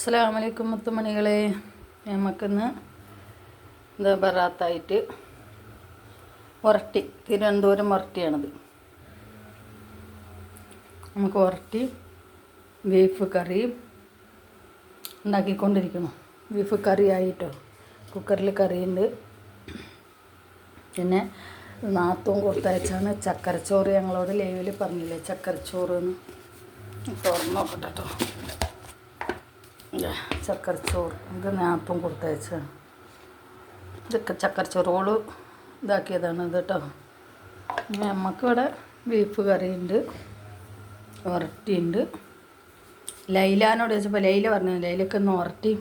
അസ്സാം വലൈക്കും മുത്തുമണികളെ. നമുക്കിന്ന് എന്താ ബറാത്തായിട്ട് ഉരട്ടി തിരുവനന്തപുരം ഉരട്ടിയാണിത് നമുക്ക് ഉരട്ടി ബീഫ് കറിയും ഉണ്ടാക്കിക്കൊണ്ടിരിക്കണം ബീഫ് കറി ആയിട്ടോ കുക്കറിൽ കറിയുണ്ട്. പിന്നെ നാത്തും കൊടുത്തയച്ചാണ് ചക്കരച്ചോറ് ഞങ്ങളോട് ലൈവിൽ പറഞ്ഞില്ലേ ചക്കരച്ചോറ് എന്ന്. തുറന്നു നോക്കട്ടെ കേട്ടോ ചക്കരച്ചോറ്. ഇത് നാപ്പും കൊടുത്തയച്ചാണ് ഇതൊക്കെ ചക്കരച്ചോറോൾ ഇതാക്കിയതാണ് ഇത് കേട്ടോ നമുക്കിവിടെ ബീഫ് കറിയുണ്ട്. ഉരട്ടിയുണ്ട് ലൈലാനോട് ചോദിച്ചപ്പോൾ ലൈല പറഞ്ഞു ലൈലൊക്കെ ഒന്ന് ഉരട്ടി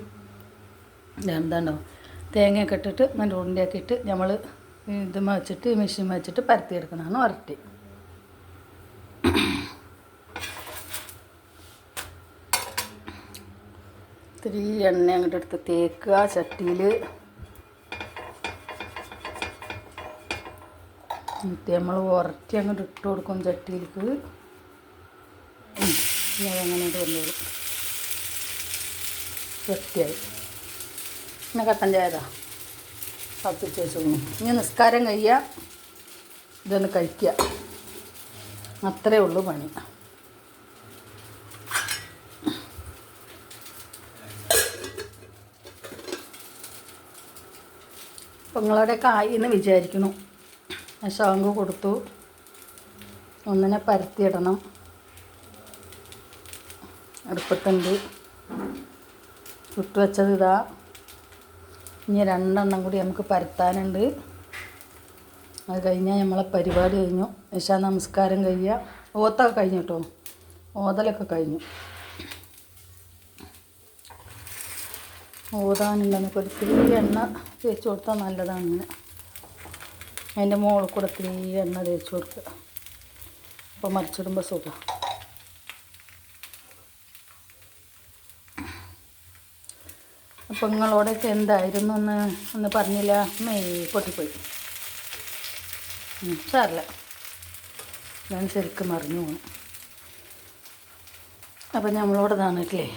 എന്താണ്ടോ? തേങ്ങയൊക്കെ ഇട്ടിട്ട് നല്ല ഉണ്ടയാക്കിയിട്ട് നമ്മൾ ഇത് വെച്ചിട്ട് മെഷീൻ വെച്ചിട്ട് പരത്തിയെടുക്കുന്നതാണ് ഉരട്ടി ഇത്തിരി എണ്ണ അങ്ങോട്ട് എടുത്ത് തേക്കുക ചട്ടിയിൽ എന്നിട്ട് നമ്മൾ ഉരട്ടി അങ്ങോട്ട് ഇട്ട് കൊടുക്കും ചട്ടിയിലേക്ക്. അതങ്ങനെ കൊണ്ടുവരും വൃത്തിയായി. പിന്നെ കട്ടൻ ചായതാ കത്തിച്ച് വെച്ചോളൂ. ഇനി നിസ്കാരം കഴിയുക ഇതൊന്ന് കഴിക്കുക അത്രേ ഉള്ളൂ പണി. അപ്പം നിങ്ങളവിടെയൊക്കെ ആയി എന്ന് വിചാരിക്കുന്നു ശവങ്ക് കൊടുത്തു. ഒന്നിനെ പരത്തിയിടണം. അടുപ്പത്തുണ്ട്. ചുട്ടുവച്ചത് ഇതാ. ഇനി രണ്ടെണ്ണം കൂടി നമുക്ക് പരത്താനുണ്ട്. അത് കഴിഞ്ഞാൽ നമ്മളെ പരിപാടി കഴിഞ്ഞു. നിശാ നമസ്കാരം കഴിയുക ഓത്തൊക്കെ കഴിഞ്ഞു കേട്ടോ? ഓതലൊക്കെ കഴിഞ്ഞു. ഓതാനുണ്ടെന്ന് ഒരു തീ എണ്ണ തേച്ച് കൊടുത്താൽ നല്ലതാണ് അങ്ങനെ. അതിന്റെ മുകളിൽ കൂടെ ഇത്തിരി എണ്ണ തേച്ച് കൊടുക്കുക. അപ്പോൾ മറിച്ചിടുമ്പോൾ സുഖം. അപ്പോൾ നിങ്ങളോടൊക്കെ എന്തായിരുന്നു എന്ന് ഒന്ന് പറഞ്ഞില്ല. മെയ് പൊട്ടിപ്പോയി. സാറില്ല ഞാൻ ശരിക്കും മറിഞ്ഞു പോകണം അപ്പം നമ്മളോട് താന്നിട്ടില്ലേ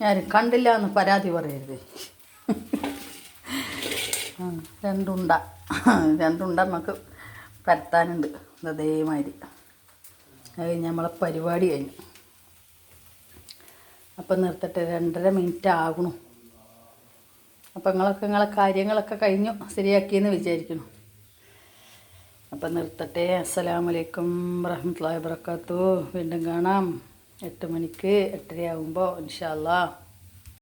ഞാൻ കണ്ടില്ല എന്ന് പരാതി പറയരുത്. രണ്ടുണ്ട. രണ്ടുണ്ട നമുക്ക് പരത്താനുണ്ട്. അതേമാതിരി അത് കഴിഞ്ഞ് നമ്മളെ പരിപാടി കഴിഞ്ഞു. അപ്പം നിർത്തട്ടെ രണ്ടര മിനിറ്റ് ആകണു. അപ്പം നിങ്ങളൊക്കെ നിങ്ങളെ കാര്യങ്ങളൊക്കെ കഴിഞ്ഞു ശരിയാക്കിയെന്ന് വിചാരിക്കുന്നു. അപ്പം നിർത്തട്ടെ. അസ്സലാമലൈക്കും വറഹമത്തല്ലാ വാബർക്കാത്തു വീണ്ടും കാണാം. എട്ട് മണിക്ക് എട്ടരയാകുമ്പോൾ ഇൻഷാല്ലാ